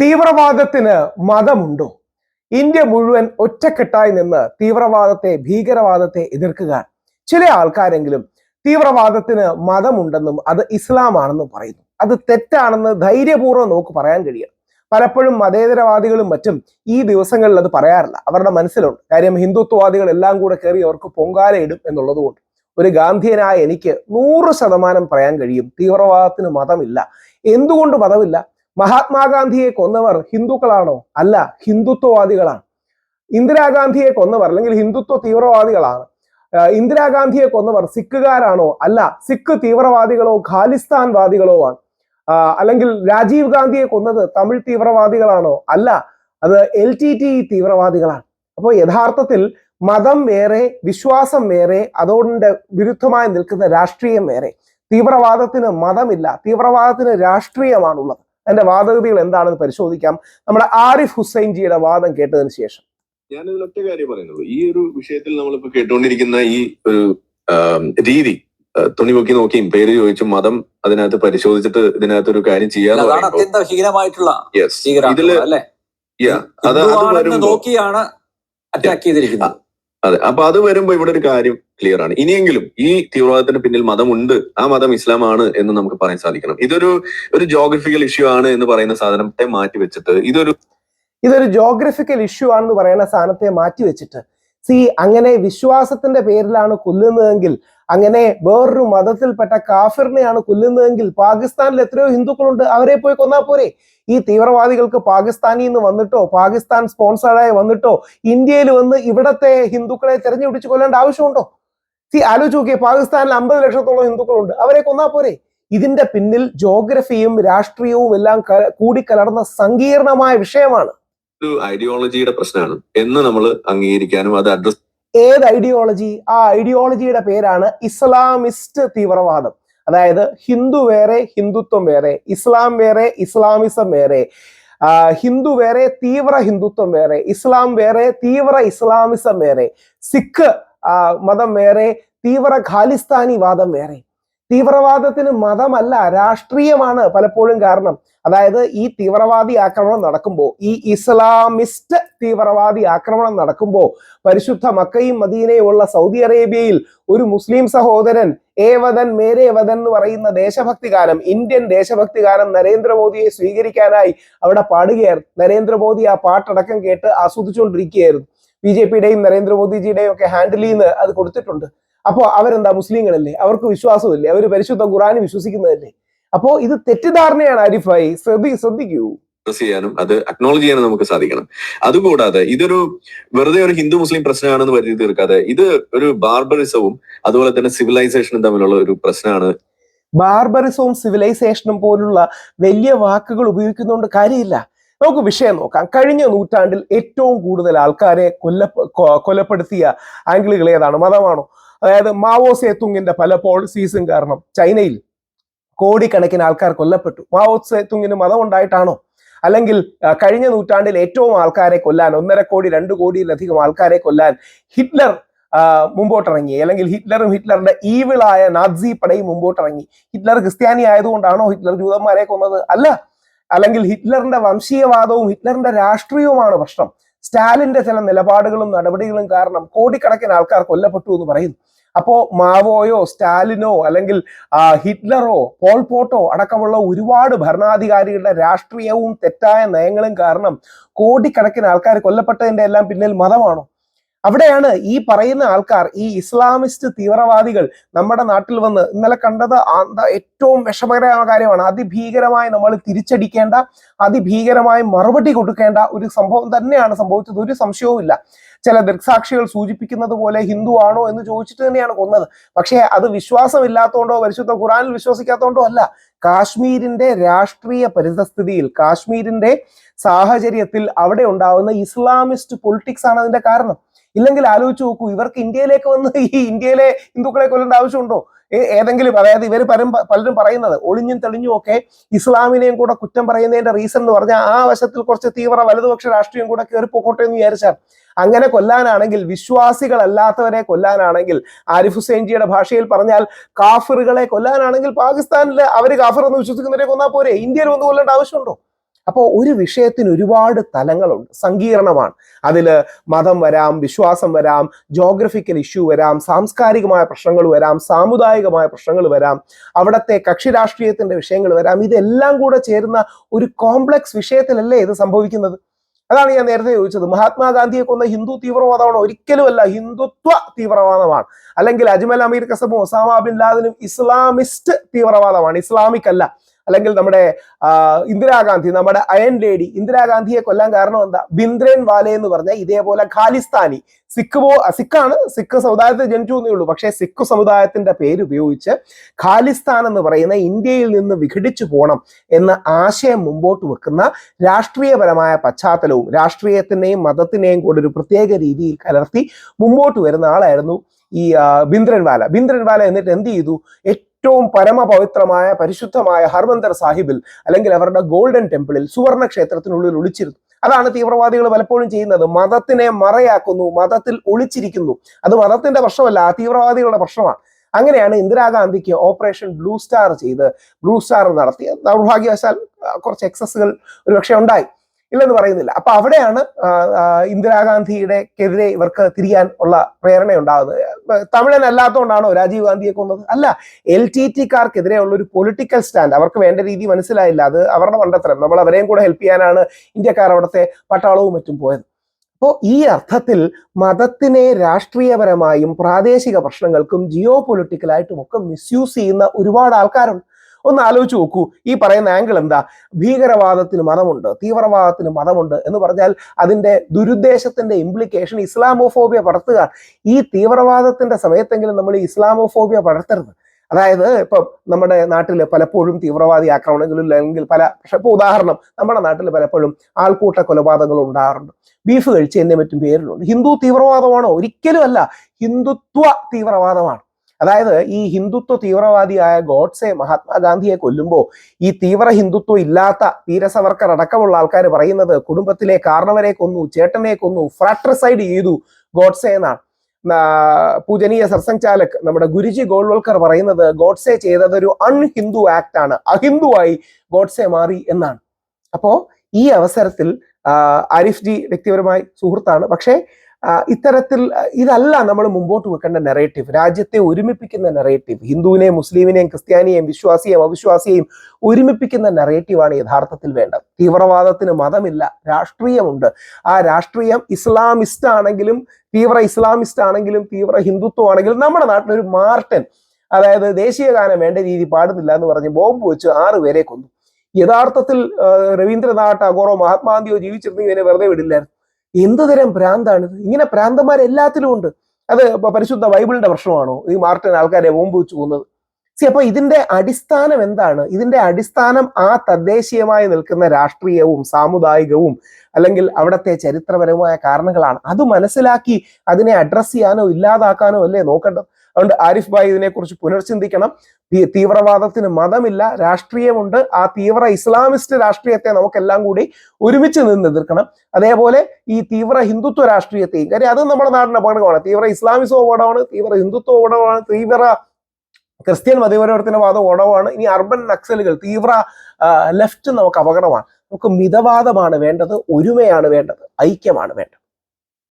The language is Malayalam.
തീവ്രവാദത്തിന് മതമുണ്ടോ? ഇന്ത്യ മുഴുവൻ ഒറ്റക്കെട്ടായി നിന്ന് തീവ്രവാദത്തെ ഭീകരവാദത്തെ എതിർക്കുക ചില ആൾക്കാരെങ്കിലും തീവ്രവാദത്തിന് മതമുണ്ടെന്നും അത് ഇസ്ലാമാണെന്നും പറയുന്നു. അത് തെറ്റാണെന്ന് ധൈര്യപൂർവം നോക്ക് പറയാൻ കഴിയും. പലപ്പോഴും മതേതരവാദികളും മറ്റും ഈ ദിവസങ്ങളിൽ അത് പറയാറില്ല. അവരുടെ മനസ്സിലുണ്ട്. കാര്യം ഹിന്ദുത്വവാദികൾ എല്ലാം കൂടെ കയറി അവർക്ക് പൊങ്കാലയിടും എന്നുള്ളതുകൊണ്ട് ഒരു ഗാന്ധിയനായ എനിക്ക് നൂറ് ശതമാനം പറയാൻ കഴിയും. തീവ്രവാദത്തിന് മതമില്ല. എന്തുകൊണ്ട് മതമില്ല? മഹാത്മാഗാന്ധിയെ കൊന്നവർ ഹിന്ദുക്കളാണോ? അല്ല ഹിന്ദുത്വവാദികളാണ്. ഇന്ദിരാഗാന്ധിയെ കൊന്നവർ അല്ലെങ്കിൽ ഹിന്ദുത്വ തീവ്രവാദികളാണ്. ഇന്ദിരാഗാന്ധിയെ കൊന്നവർ സിഖുകാരാണോ? അല്ല സിഖ് തീവ്രവാദികളോ ഖാലിസ്ഥാൻവാദികളോ ആണ്. അല്ലെങ്കിൽ രാജീവ് ഗാന്ധിയെ കൊന്നത് തമിഴ് തീവ്രവാദികളാണോ? അല്ല അത് എൽ ടി ടി തീവ്രവാദികളാണ്. അപ്പോൾ യഥാർത്ഥത്തിൽ മതം വേറെ വിശ്വാസം വേറെ അതുകൊണ്ട് വിരുദ്ധമായി നിൽക്കുന്ന രാഷ്ട്രീയം വേറെ. തീവ്രവാദത്തിന് മതമില്ല തീവ്രവാദത്തിന് രാഷ്ട്രീയമാണുള്ളത്. അതിന്റെ വാദഗതികൾ എന്താണെന്ന് പരിശോധിക്കാം. നമ്മുടെ ആരിഫ് ഹുസൈൻ ജിയുടെ വാദം കേട്ടതിന് ശേഷം. ഞാൻ ഒറ്റ കാര്യം പറയുന്നുള്ളൂ. ഈ ഒരു വിഷയത്തിൽ നമ്മളിപ്പോ കേട്ടുകൊണ്ടിരിക്കുന്ന ഈ ഒരു രീതി തുണി തുണിമുക്കി നോക്കിയും പേര് ചോദിച്ചും മതം അതിനകത്ത് പരിശോധിച്ചിട്ട് ഇതിനകത്ത് ഒരു കാര്യം ചെയ്യാൻ അത്യന്തമായിട്ടുള്ള അത്യന്തം ഹീനമായിട്ടുള്ള ഇതിൽ നോക്കിയാണ് അറ്റാക്ക് ചെയ്തിരിക്കുന്നത്. അതെ. അപ്പൊ അത് വരുമ്പോ ഇവിടെ ഒരു കാര്യം ക്ലിയർ ആണ്. ഇനിയെങ്കിലും ഈ തീവ്രവാദത്തിന് പിന്നിൽ മതമുണ്ട്. ആ മതം ഇസ്ലാമാണ് എന്ന് നമുക്ക് പറയാൻ സാധിക്കണം. ഇതൊരു ഒരു ജോഗ്രഫിക്കൽ ഇഷ്യൂ ആണ് എന്ന് പറയുന്ന സാധനത്തെ മാറ്റി വെച്ചിട്ട് ഇതൊരു ഇതൊരു ജോഗ്രഫിക്കൽ ഇഷ്യൂ ആണെന്ന് പറയുന്ന സാധനത്തെ മാറ്റിവെച്ചിട്ട് സി അങ്ങനെ വിശ്വാസത്തിന്റെ പേരിലാണ് കൊല്ലുന്നതെങ്കിൽ അങ്ങനെ വേറൊരു മതത്തിൽപ്പെട്ട കാഫിറിനെയാണ് കൊല്ലുന്നതെങ്കിൽ പാകിസ്ഥാനിൽ എത്രയോ ഹിന്ദുക്കളുണ്ട് അവരെ പോയി കൊന്നാ പോരെ. ഈ തീവ്രവാദികൾക്ക് പാകിസ്ഥാനിൽ നിന്ന് വന്നിട്ടോ പാകിസ്ഥാൻ സ്പോൺസേഡായി വന്നിട്ടോ ഇന്ത്യയിൽ വന്ന് ഇവിടത്തെ ഹിന്ദുക്കളെ തെരഞ്ഞുപിടിച്ച് കൊല്ലേണ്ട ആവശ്യമുണ്ടോ? സി ആലോചിച്ച് നോക്കിയേ പാകിസ്ഥാനിൽ അമ്പത് ലക്ഷത്തോളം ഹിന്ദുക്കളുണ്ട് അവരെ കൊന്നാ പോരെ. ഇതിന്റെ പിന്നിൽ ജോഗ്രഫിയും രാഷ്ട്രീയവും എല്ലാം കൂടിക്കലർന്ന സങ്കീർണമായ വിഷയമാണ്. ഒരു ഐഡിയോളജിയുടെ പ്രശ്നമാണ് എന്ന് നമ്മൾ അംഗീകരിക്കാനും അത് അഡ്രസ് ഏത് ഐഡിയോളജി ആ ഐഡിയോളജിയുടെ പേരാണ് ഇസ്ലാമിസ്റ്റ് തീവ്രവാദം. അതായത് ഹിന്ദു വേറെ ഹിന്ദുത്വം വേറെ ഇസ്ലാം വേറെ ഇസ്ലാമിസം വേറെ. ഹിന്ദു വേറെ തീവ്ര ഹിന്ദുത്വം വേറെ ഇസ്ലാം വേറെ തീവ്ര ഇസ്ലാമിസം വേറെ. സിഖ് മതം വേറെ തീവ്ര ഖാലിസ്ഥാനി വാദം വേറെ. തീവ്രവാദത്തിന് മതമല്ല രാഷ്ട്രീയമാണ് പലപ്പോഴും കാരണം. അതായത് ഈ തീവ്രവാദി ആക്രമണം നടക്കുമ്പോൾ ഈ ഇസ്ലാമിസ്റ്റ് തീവ്രവാദി ആക്രമണം നടക്കുമ്പോൾ പരിശുദ്ധ മക്കയും മദീനയും ഉള്ള സൗദി അറേബ്യയിൽ ഒരു മുസ്ലിം സഹോദരൻ ഏവതൻ മേരേവതൻ എന്ന് പറയുന്ന ദേശഭക്തി ഗാനം ഇന്ത്യൻ ദേശഭക്തി ഗാനം നരേന്ദ്രമോദിയെ സ്വീകരിക്കാനായി അവിടെ പാടുകയായിരുന്നു. നരേന്ദ്രമോദി ആ പാട്ടടക്കം കേട്ട് ആസ്വദിച്ചുകൊണ്ടിരിക്കുകയായിരുന്നു. ബി ജെ പിയുടെയും നരേന്ദ്രമോദിജിയുടെയും ഒക്കെ ഹാൻഡിൽ ചെയ്യുന്ന അത് കൊടുത്തിട്ടുണ്ട്. അപ്പോൾ അവരെന്താ മുസ്ലിങ്ങളല്ലേ? അവർക്ക് വിശ്വാസമില്ലേ? അവർ പരിശുദ്ധ ഖുറാനും വിശ്വസിക്കുന്നതല്ലേ? അപ്പോ ഇത് തെറ്റിദ്ധാരണയാണ് ആരിഫായി ശ്രദ്ധി ശ്രദ്ധിക്കൂ. ചെയ്യാനും അത് അക്നോളജ് ചെയ്യാനും നമുക്ക് സാധിക്കണം. അതുകൂടാതെ ഇതൊരു വെറുതെ ഒരു ഹിന്ദു മുസ്ലിം പ്രശ്നമാണെന്ന് വരുത്തി തീർക്കാതെ ഇത് ഒരു ബാർബറിസവും അതുപോലെ തന്നെ സിവിലൈസേഷനും തമ്മിലുള്ള ഒരു പ്രശ്നമാണ്. ബാർബറിസവും സിവിലൈസേഷനും പോലുള്ള വലിയ വാക്കുകൾ ഉപയോഗിക്കുന്നതുകൊണ്ട് കാര്യമില്ല. നമുക്ക് വിഷയം നോക്കാം. കഴിഞ്ഞ നൂറ്റാണ്ടിൽ ഏറ്റവും കൂടുതൽ ആൾക്കാരെ കൊല്ല കൊലപ്പെടുത്തിയ ആംഗിളുകൾ ഏതാണ്? മതമാണോ? അതായത് മാവോ സേതുങ്ങിന്റെ പല പോളിസീസും കാരണം ചൈനയിൽ കോടിക്കണക്കിന് ആൾക്കാർ കൊല്ലപ്പെട്ടു. മാവോ സേത്തുങ്ങിന് മതം ഉണ്ടായിട്ടാണോ അല്ലെങ്കിൽ കഴിഞ്ഞ നൂറ്റാണ്ടിൽ ഏറ്റവും ആൾക്കാരെ കൊല്ലാൻ ഒന്നര കോടി രണ്ട് കോടിയിലധികം ആൾക്കാരെ കൊല്ലാൻ ഹിറ്റ്ലർ മുമ്പോട്ടിറങ്ങി. അല്ലെങ്കിൽ ഹിറ്റ്ലറും ഹിറ്റ്ലറുടെ ഈവിളായ നാസി പടയും മുമ്പോട്ടിറങ്ങി. ഹിറ്റ്ലർ ക്രിസ്ത്യാനി ആയതുകൊണ്ടാണോ ഹിറ്റ്ലർ ജൂതന്മാരെ കൊന്നത്? അല്ല. അല്ലെങ്കിൽ ഹിറ്റ്ലറിന്റെ വംശീയവാദവും ഹിറ്റ്ലറിന്റെ രാഷ്ട്രീയവുമാണ് പ്രശ്നം. സ്റ്റാലിന്റെ ചില നിലപാടുകളും നടപടികളും കാരണം കോടിക്കണക്കിന് ആൾക്കാർ കൊല്ലപ്പെട്ടു എന്ന് പറയുന്നു. അപ്പോ മാവോയോ സ്റ്റാലിനോ അല്ലെങ്കിൽ ഹിറ്റ്ലറോ പോൾ പോട്ടോ അടക്കമുള്ള ഒരുപാട് ഭരണാധികാരികളുടെ രാഷ്ട്രീയവും തെറ്റായ നയങ്ങളും കാരണം കോടിക്കണക്കിന് ആൾക്കാർ കൊല്ലപ്പെട്ടതിന്റെ എല്ലാം പിന്നിൽ മതമാണോ? അവിടെയാണ് ഈ പറയുന്ന ആൾക്കാർ ഈ ഇസ്ലാമിസ്റ്റ് തീവ്രവാദികൾ നമ്മുടെ നാട്ടിൽ വന്ന് ഇന്നലെ കണ്ടത് ഏറ്റവും വിഷമകരമായ കാര്യമാണ്. അതിഭീകരമായി നമ്മൾ തിരിച്ചടിക്കേണ്ട അതിഭീകരമായി മറുപടി കൊടുക്കേണ്ട ഒരു സംഭവം തന്നെയാണ് സംഭവിച്ചത്. ഒരു സംശയവുമില്ല. ചില ദൃക്സാക്ഷികൾ സൂചിപ്പിക്കുന്നത് പോലെ ഹിന്ദു ആണോ എന്ന് ചോദിച്ചിട്ട് തന്നെയാണ് കൊന്നത്. പക്ഷേ അത് വിശ്വാസമില്ലാത്തതുകൊണ്ടോ പരിശുദ്ധ ഖുറാനിൽ വിശ്വസിക്കാത്തതുകൊണ്ടോ അല്ല. കാശ്മീരിന്റെ രാഷ്ട്രീയ പരിതസ്ഥിതിയിൽ കാശ്മീരിന്റെ സാഹചര്യത്തിൽ അവിടെ ഉണ്ടാവുന്ന ഇസ്ലാമിസ്റ്റ് പൊളിറ്റിക്സ് ആണ് അതിന്റെ കാരണം. ഇല്ലെങ്കിൽ ആലോചിച്ച് നോക്കൂ ഇവർക്ക് ഇന്ത്യയിലേക്ക് വന്ന് ഈ ഇന്ത്യയിലെ ഹിന്ദുക്കളെ കൊല്ലേണ്ട ആവശ്യമുണ്ടോ? ഏതെങ്കിലും അതായത് ഇവർ പലരും പലരും പറയുന്നത് ഒളിഞ്ഞും തെളിഞ്ഞും ഒക്കെ ഇസ്ലാമിനെയും കൂടെ കുറ്റം പറയുന്നതിന്റെ റീസൺ എന്ന് പറഞ്ഞാൽ ആ വശത്തിൽ കുറച്ച് തീവ്ര വലതുപക്ഷ രാഷ്ട്രീയം കൂടെ കയറി പോക്കോട്ടെ എന്ന് വിചാരിച്ചാൽ അങ്ങനെ കൊല്ലാനാണെങ്കിൽ വിശ്വാസികളല്ലാത്തവരെ കൊല്ലാനാണെങ്കിൽ ആരിഫ് ഹുസൈൻജിയുടെ ഭാഷയിൽ പറഞ്ഞാൽ കാഫിറുകളെ കൊല്ലാനാണെങ്കിൽ പാകിസ്ഥാനിൽ അവർ കാഫിർ എന്ന് വിശ്വസിക്കുന്നവരെ കൊന്നാൽ പോരെ? ഇന്ത്യയിൽ ഒന്ന് കൊല്ലേണ്ട ആവശ്യമുണ്ടോ? അപ്പോൾ ഒരു വിഷയത്തിന് ഒരുപാട് തലങ്ങളുണ്ട്. സങ്കീർണമാണ്. അതിൽ മതം വരാം വിശ്വാസം വരാം ജോഗ്രഫിക്കൽ ഇഷ്യൂ വരാം സാംസ്കാരികമായ പ്രശ്നങ്ങൾ വരാം സാമുദായികമായ പ്രശ്നങ്ങൾ വരാം അവിടുത്തെ കക്ഷി രാഷ്ട്രീയത്തിന്റെ വിഷയങ്ങൾ വരാം. ഇതെല്ലാം കൂടെ ചേരുന്ന ഒരു കോംപ്ലക്സ് വിഷയത്തിലല്ലേ ഇത് സംഭവിക്കുന്നത്? അതാണ് ഞാൻ നേരത്തെ ചോദിച്ചത്. മഹാത്മാഗാന്ധിയെ കൊന്ന ഹിന്ദു തീവ്രവാദമാണോ? ഒരിക്കലുമല്ല. ഹിന്ദുത്വ തീവ്രവാദമാണ്. അല്ലെങ്കിൽ അജ്മൽ അമീർ കസബും ഒസാമ ബിൻ ലാദനും ഇസ്ലാമിസ്റ്റ് തീവ്രവാദമാണ്. ഇസ്ലാമിക് അല്ല അല്ലെങ്കിൽ നമ്മുടെ ഇന്ദിരാഗാന്ധി നമ്മുടെ അയൺ ലേഡി ഇന്ദിരാഗാന്ധിയെ കൊല്ലാൻ കാരണം എന്താ? ബിന്ദ്രൻ വാലെ എന്ന് പറഞ്ഞ ഇതേപോലെ ഖാലിസ്ഥാനി. സിഖ് പോ സിഖാണ്. സിഖ് സമുദായത്തിൽ ജനിച്ചു എന്നേ ഉള്ളൂ. പക്ഷേ സിഖ് സമുദായത്തിന്റെ പേര് ഉപയോഗിച്ച് ഖാലിസ്ഥാൻ എന്ന് പറയുന്ന ഇന്ത്യയിൽ നിന്ന് വിഘടിച്ചു പോകണം എന്ന ആശയം മുമ്പോട്ട് വെക്കുന്ന രാഷ്ട്രീയപരമായ പശ്ചാത്തലവും രാഷ്ട്രീയത്തിനെയും മതത്തിനെയും കൂടെ ഒരു പ്രത്യേക രീതിയിൽ കലർത്തി മുമ്പോട്ട് വരുന്ന ആളായിരുന്നു ഈ ബിന്ദ്രൻവാല ബിന്ദ്രൻവാല എന്നിട്ട് എന്ത് ചെയ്തു? ഏറ്റവും പരമപവിത്രമായ പരിശുദ്ധമായ ഹർമന്ദർ സാഹിബിൽ അല്ലെങ്കിൽ അവരുടെ ഗോൾഡൻ ടെമ്പിളിൽ സുവർണ ക്ഷേത്രത്തിനുള്ളിൽ ഒളിച്ചിരുന്നു. അതാണ് തീവ്രവാദികൾ പലപ്പോഴും ചെയ്യുന്നത്. മതത്തിനെ മറയാക്കുന്നു മതത്തിൽ ഒളിച്ചിരിക്കുന്നു. അത് മതത്തിന്റെ പ്രശ്നമല്ല ആ തീവ്രവാദികളുടെ പ്രശ്നമാണ്. അങ്ങനെയാണ് ഇന്ദിരാഗാന്ധിക്ക് ഓപ്പറേഷൻ ബ്ലൂ സ്റ്റാർ ചെയ്ത് ബ്ലൂ സ്റ്റാർ നടത്തിയത്. ദൗർഭാഗ്യവശാൽ കുറച്ച് എക്സസുകൾ ഒരുപക്ഷെ ഉണ്ടായി. ഇല്ലെന്ന് പറയുന്നില്ല. അപ്പൊ അവിടെയാണ് ഇന്ദിരാഗാന്ധിയുടെ എതിരെ ഇവർക്ക് തിരിയാൻ ഉള്ള പ്രേരണ ഉണ്ടാകുന്നത് തമിഴൻ രാജീവ് ഗാന്ധിയെ കൊന്നത്? അല്ല എൽ ടി ടിക്കാർക്കെതിരെയുള്ള ഒരു പൊളിറ്റിക്കൽ സ്റ്റാൻഡ് അവർക്ക് വേണ്ട രീതി മനസ്സിലായില്ല. അത് അവരുടെ മണ്ടത്തരം. നമ്മൾ അവരെയും കൂടെ ഹെൽപ്പ് ചെയ്യാനാണ് ഇന്ത്യക്കാർ അവിടുത്തെ പട്ടാളവും മറ്റും പോയത്. അപ്പോൾ ഈ അർത്ഥത്തിൽ മതത്തിനെ രാഷ്ട്രീയപരമായും പ്രാദേശിക പ്രശ്നങ്ങൾക്കും ജിയോ പൊളിറ്റിക്കലായിട്ടും ഒക്കെ മിസ്യൂസ് ചെയ്യുന്ന ഒരുപാട് ആൾക്കാരുണ്ട്. ഒന്ന് ആലോചിച്ച് നോക്കൂ. ഈ പറയുന്ന ആംഗിൾ എന്താ? ഭീകരവാദത്തിന് മതമുണ്ട് തീവ്രവാദത്തിന് മതമുണ്ട് എന്ന് പറഞ്ഞാൽ അതിന്റെ ദുരുദ്ദേശത്തിന്റെ ഇംപ്ലിക്കേഷൻ ഇസ്ലാമോഫോബിയ പടർത്തുക. ഈ തീവ്രവാദത്തിന്റെ സമയത്തെങ്കിലും നമ്മൾ ഇസ്ലാമോഫോബിയ പടർത്തരുത്. അതായത് ഇപ്പൊ നമ്മുടെ നാട്ടിൽ പലപ്പോഴും തീവ്രവാദി ആക്രമണങ്ങളിൽ അല്ലെങ്കിൽ പല പക്ഷെ ഇപ്പൊ ഉദാഹരണം നമ്മുടെ നാട്ടിൽ പലപ്പോഴും ആൾക്കൂട്ട കൊലപാതകങ്ങൾ ഉണ്ടാകാറുണ്ട്. ബീഫ് കഴിച്ച് എന്നെ മറ്റും പേരിലുണ്ട് ഹിന്ദു തീവ്രവാദമാണോ? ഒരിക്കലും അല്ല ഹിന്ദുത്വ തീവ്രവാദമാണ്. അതായത് ഈ ഹിന്ദുത്വ തീവ്രവാദിയായ ഗോഡ്സെ മഹാത്മാഗാന്ധിയെ കൊല്ലുമ്പോൾ ഈ തീവ്ര ഹിന്ദുത്വം ഇല്ലാത്ത തീരസവർക്കർ അടക്കമുള്ള ആൾക്കാർ പറയുന്നത് കുടുംബത്തിലെ കാരണവരെ കൊന്നു ചേട്ടനെ കൊന്നു ഫ്രാട്രസൈഡ് ചെയ്തു ഗോഡ്സെ എന്നാണ്. പൂജനീയ സർസംഗ് ചാലക് നമ്മുടെ ഗുരുജി ഗോൾവൽക്കർ പറയുന്നത് ഗോഡ്സെ ചെയ്തത് ഒരു അൺഹിന്ദു ആക്ട് ആണ്. അഹിന്ദുവായി ഗോഡ്സെ മാറി എന്നാണ്. അപ്പോ ഈ അവസരത്തിൽ ആരിഫ് ജി വ്യക്തിപരമായി സുഹൃത്താണ്. പക്ഷേ ഇത്തരത്തിൽ ഇതല്ല നമ്മൾ മുമ്പോട്ട് വെക്കേണ്ട നെറേറ്റീവ് രാജ്യത്തെ ഒരുമിപ്പിക്കുന്ന നെറേറ്റീവ് ഹിന്ദുവിനെയും മുസ്ലിമിനെയും ക്രിസ്ത്യാനിയെയും വിശ്വാസിയെയും അവിശ്വാസിയെയും ഒരുമിപ്പിക്കുന്ന നെറേറ്റീവാണ് യഥാർത്ഥത്തിൽ വേണ്ടത്. തീവ്രവാദത്തിന് മതമില്ല രാഷ്ട്രീയമുണ്ട്. ആ രാഷ്ട്രീയം ഇസ്ലാമിസ്റ്റ് ആണെങ്കിലും തീവ്ര ഇസ്ലാമിസ്റ്റ് ആണെങ്കിലും തീവ്ര ഹിന്ദുത്വം ആണെങ്കിലും നമ്മുടെ നാട്ടിലൊരു മാർട്ടൻ അതായത് ദേശീയ ഗാനം വേണ്ട രീതി പാടുന്നില്ല എന്ന് പറഞ്ഞ് ബോംബ് വെച്ച് ആറ് പേരെ കൊന്നു. യഥാർത്ഥത്തിൽ രവീന്ദ്രനാഥ് ടാഗോറോ മഹാത്മാഗാന്ധിയോ ജീവിച്ചിരുന്നെങ്കിൽ ഇവനെ വെറുതെ വിടില്ലായിരുന്നു. എന്ത് തരം ഭ്രാന്താണിത് ഇങ്ങനെ ഭ്രാന്തന്മാർ എല്ലാത്തിലും ഉണ്ട്. അത് പരിശുദ്ധ ബൈബിളിന്റെ പ്രശ്നമാണോ? ഈ മാർട്ടിൻ ആൾക്കാരെ ബോംബ് വെച്ച് പോകുന്നത് സി അപ്പൊ ഇതിന്റെ അടിസ്ഥാനം എന്താണ്? ഇതിന്റെ അടിസ്ഥാനം ആ തദ്ദേശീയമായി നിൽക്കുന്ന രാഷ്ട്രീയവും സാമുദായികവും അല്ലെങ്കിൽ അവിടുത്തെ ചരിത്രപരമായ കാരണങ്ങളാണ്. അത് മനസ്സിലാക്കി അതിനെ അഡ്രസ് ചെയ്യാനോ ഇല്ലാതാക്കാനോ അല്ലേ നോക്കേണ്ടത്? അതുകൊണ്ട് ആരിഫ് ഭായ് ഇതിനെക്കുറിച്ച് പുനർചിന്തിക്കണം. തീവ്രവാദത്തിന് മതമില്ല രാഷ്ട്രീയമുണ്ട്. ആ തീവ്ര ഇസ്ലാമിസ്റ്റ് രാഷ്ട്രീയത്തെ നമുക്കെല്ലാം കൂടി ഒരുമിച്ച് നിന്ന് എതിർക്കണം. അതേപോലെ ഈ തീവ്ര ഹിന്ദുത്വ രാഷ്ട്രീയത്തെയും കാര്യം അത് നമ്മുടെ നാടിന്റെ അപകടമാണ്. തീവ്ര ഇസ്ലാമിസോ അപകടമാണ് തീവ്ര ഹിന്ദുത്വ അപകടമാണ് തീവ്ര ക്രിസ്ത്യൻ മതപരിവർത്തനവാദം ഓടമാണ് ഇനി അർബൻ നക്സലുകൾ തീവ്ര ലെഫ്റ്റ് നമുക്ക് അപകടമാണ്. നമുക്ക് മിതവാദമാണ് വേണ്ടത് ഒരുമയാണ് വേണ്ടത് ഐക്യമാണ് വേണ്ടത്.